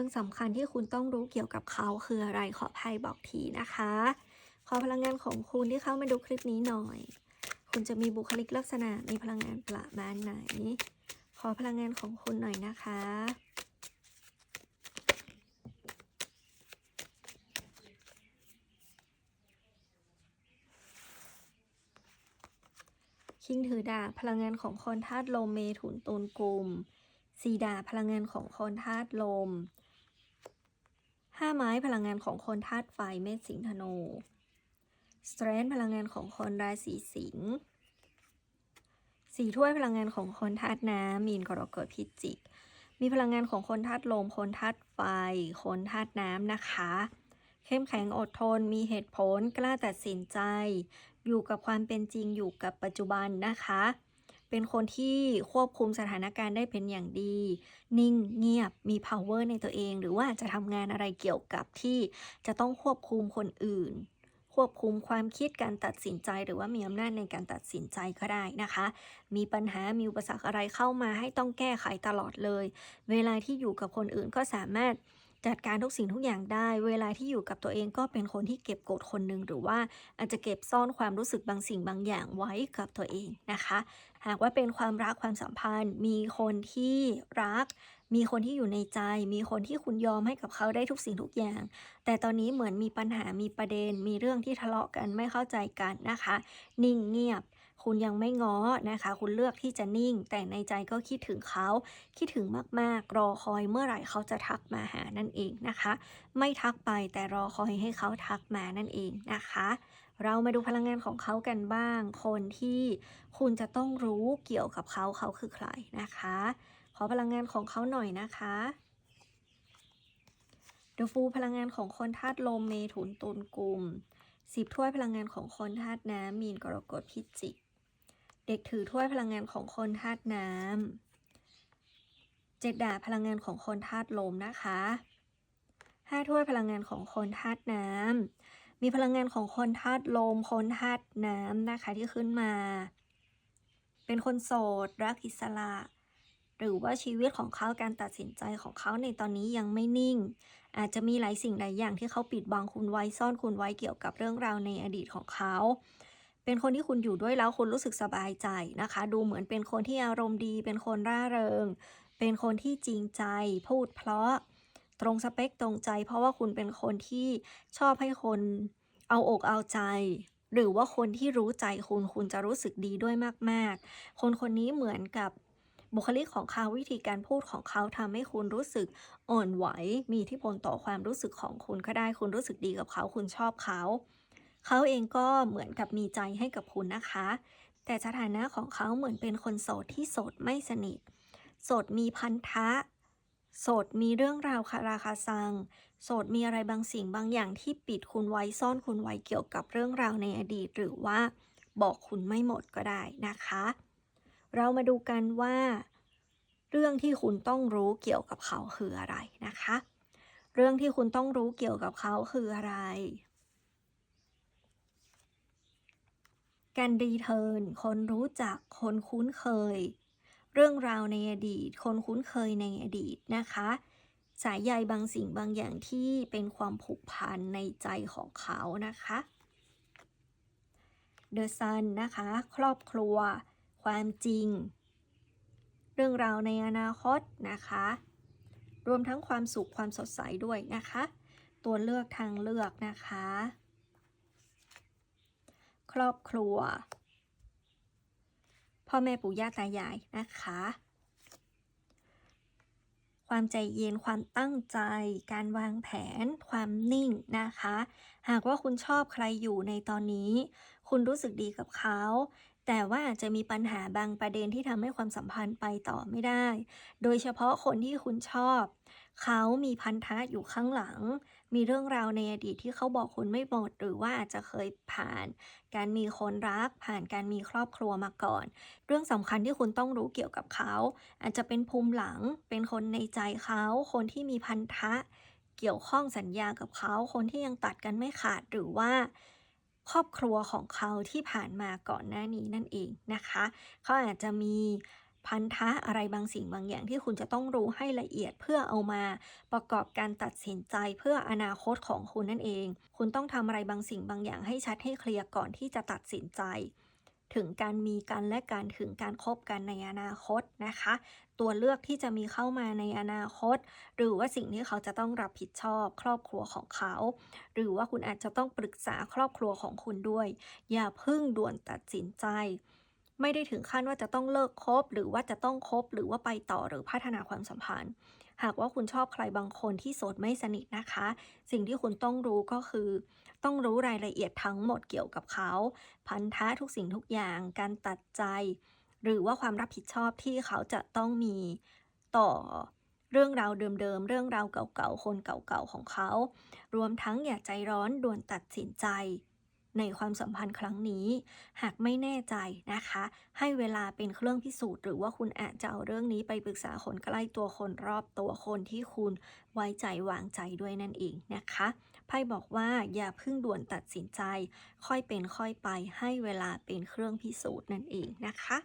รื่องสำคัญที่คุณต้องรู้เกี่ยวกับเขาคืออะไรขอไพ่บอกทีนะคะ ขอพลังงานของคุณที่เข้ามาดูคลิปนี้หน่อย คุณจะมีบุคลิกลักษณะมีพลังงานประมาณไหน ขอพลังงานของคุณหน่อยนะคะคิงถือดาบพลังงานของคนธาตุลมเมถุนตุลกลุ่มสีดาบพลังงานของคนธาตุลม ห้าไม้พลังงานของคนธาตุไฟเมษสิงห์ธนู สเตรนพลังงานของคนราศีสิงห์สี่ถ้วยพลังงานของคนธาตุน้ำมีนกรกฎพิจิก มีพลังงานของคนธาตุลม คนธาตุไฟ คนธาตุน้ำนะคะ เข้มแข็งอดทน มีเหตุผล กล้าตัดสินใจ อยู่กับความเป็นจริงอยู่กับปัจจุบันนะคะ เป็นคนที่ควบคุมสถานการณ์ได้เป็นอย่างดี นิ่งเงียบมี power ในตัวเอง หรือว่าจะทำงานอะไรเกี่ยวกับที่จะต้องควบคุมคนอื่น ควบคุมความคิดการตัดสินใจหรือว่ามีอำนาจในการตัดสินใจก็ได้นะคะ มีปัญหามีอุปสรรคอะไรเข้ามาให้ต้องแก้ไขตลอดเลย เวลาที่อยู่กับคนอื่นก็สามารถ จัดการทุกสิ่งทุกอย่างได้ เวลาที่อยู่กับตัวเองก็เป็นคนที่เก็บกดคนหนึ่งหรือว่าอาจจะเก็บซ่อนความรู้สึกบางสิ่งบางอย่างไว้กับตัวเองนะคะ หากว่าเป็นความรักความสัมพันธ์ มีคนที่รัก มีคนที่อยู่ในใจ มีคนที่คุณยอมให้กับเขาได้ทุกสิ่งทุกอย่าง แต่ตอนนี้เหมือนมีปัญหามีประเด็น มีเรื่องที่ทะเลาะกันไม่เข้าใจกันนะคะ นิ่งเงียบ คุณยังไม่ง้อนะคะ คุณเลือกที่จะนิ่ง แต่ในใจก็คิดถึงเขา คิดถึงมากๆ รอคอยเมื่อไหร่เขาจะทักมาหานั่นเองนะคะ ไม่ทักไปแต่รอคอยให้เขาทักมานั่นเองนะคะ เรามาดูพลังงานของเขากันบ้าง คนที่คุณจะต้องรู้เกี่ยวกับเขาเขาคือใครนะคะ ขอพลังงานของเขาหน่อยนะคะ The Fool พลังงานของคนธาตุลมเมถุนตุลกลุ่มสิบถ้วยพลังงานของคนธาตุน้ำมีนกรกฎพิจิก เด็กถือถ้วยพลังงานของคนธาตุน้ำเจ็ดดาบพลังงานของคนธาตุลมนะคะห้าถ้วยพลังงานของคนธาตุน้ำมีพลังงานของคนธาตุลม คนธาตุน้ำนะคะที่ขึ้นมา เป็นคนโสด รักอิสระ หรือว่าชีวิตของเขาการตัดสินใจของเขาในตอนนี้ยังไม่นิ่ง อาจจะมีหลายสิ่งหลายอย่างที่เขาปิดบังคุณไว้ซ่อนคุณไว้เกี่ยวกับเรื่องราวในอดีตของเขา เป็นคนที่คุณอยู่ด้วยแล้วคุณรู้สึกสบายใจนะคะ ดูเหมือนเป็นคนที่อารมณ์ดี เป็นคนร่าเริง เป็นคนที่จริงใจ พูดเพราะตรงสเปคตรงใจ เพราะว่าคุณเป็นคนที่ชอบให้คนเอาอกเอาใจ หรือว่าคนที่รู้ใจคุณคุณจะรู้สึกดีด้วยมาก ๆ คนคนนี้เหมือนกับบุคลิกของเขาวิธีการพูดของเขาทำให้คุณรู้สึกอ่อนไหว มีทธิพลต่อความรู้สึกของคุณก็ได้ คุณรู้สึกดีกับเขา คุณชอบเขา เขาเองก็เหมือนกับมีใจให้กับคุณนะคะ แต่สถานะของเขาเหมือนเป็นคนโสดที่โสดไม่สนิท โสดมีพันธะ โสดมีเรื่องราวคาราคาซัง โสดมีอะไรบางสิ่งบางอย่างที่ปิดคุณไว้ซ่อนคุณไว้เกี่ยวกับเรื่องราวในอดีต หรือว่าบอกคุณไม่หมดก็ได้นะคะ เรามาดูกันว่า เรื่องที่คุณต้องรู้เกี่ยวกับเขาคืออะไรนะคะ เรื่องที่คุณต้องรู้เกี่ยวกับเขาคืออะไร การรีเทิร์นคนรู้จักคนคุ้นเคย เรื่องราวในอดีต คนคุ้นเคยในอดีตนะคะ สายใยบางสิ่งบางอย่างที่เป็นความผูกพันในใจของเขานะคะ The Sun นะคะ ครอบครัว ความจริง เรื่องราวในอนาคตนะคะ รวมทั้งความสุขความสดใสด้วยนะคะ ตัวเลือกทางเลือกนะคะ ครอบครัว พ่อแม่ปู่ย่าตายายนะคะ ความใจเย็นความตั้งใจ การวางแผน ความนิ่งนะคะ หากว่าคุณชอบใครอยู่ในตอนนี้ คุณรู้สึกดีกับเขา แต่ว่าจจะมีปัญหาบางประเด็นที่ทำให้ความสัมพันธ์ไปต่อไม่ได้ โดยเฉพาะคนที่คุณชอบ เขามีพันธะอยู่ข้างหลัง มีเรื่องราวในอดีตที่เขาบอกคุณไม่หมด หรือว่าอาจจะเคยผ่าน การมีคนรัก ผ่านการมีครอบครัวมาก่อน เรื่องสำคัญที่คุณต้องรู้เกี่ยวกับเขา อาจจะเป็นภูมิหลัง เป็นคนในใจเขา คนที่มีพันธะ เกี่ยวข้องสัญญากับเขา คนที่ยังตัดกันไม่ขาด หรือว่า ครอบครัวของเขาที่ผ่านมาก่อนหน้านี้นั่นเองนะคะ เขาอาจจะมีพันธะอะไรบางสิ่งบางอย่างที่คุณจะต้องรู้ให้ละเอียดเพื่อเอามาประกอบการตัดสินใจเพื่ออนาคตของคุณนั่นเอง คุณต้องทำอะไรบางสิ่งบางอย่างให้ชัดให้เคลียร์ก่อนที่จะตัดสินใจ ถึงการมีกันและการถึงการคบกันในอนาคตนะคะ ตัวเลือกที่จะมีเข้ามาในอนาคต หรือว่าสิ่งที่เขาจะต้องรับผิดชอบครอบครัวของเขา หรือว่าคุณอาจจะต้องปรึกษาครอบครัวของคุณด้วย อย่าพิ่งด่วนตัดสินใจ ไม่ได้ถึงขั้นว่าจะต้องเลิกคบ หรือว่าจะต้องคบ หรือว่าไปต่อหรือพัฒนาความสัมพันธ์ หากว่าคุณชอบใครบางคนที่โสดไม่สนิทนะคะ สิ่งที่คุณต้องรู้ก็คือ ต้องรู้รายละเอียดทั้งหมดเกี่ยวกับเขา พันธะทุกสิ่งทุกอย่างการตัดใจ หรือว่าความรับผิดชอบที่เขาจะต้องมีต่อเรื่องราวเดิมๆ เรื่องราวเก่าๆ คนเก่าๆ ของเขา รวมทั้งอย่าใจร้อนด่วนตัดสินใจ ในความสัมพันธ์ครั้งนี้ หากไม่แน่ใจนะคะ ให้เวลาเป็นเครื่องพิสูจน์หรือว่าคุณอาจจะเอาเรื่องนี้ไปปรึกษาคนใกล้ตัวคนรอบตัวคนที่คุณไว้ใจวางใจด้วยนั่นเองนะคะไพ่บอกว่าอย่าเพิ่งด่วนตัดสินใจ ค่อยเป็นค่อยไปให้เวลาเป็นเครื่องพิสูจน์นั่นเองนะคะ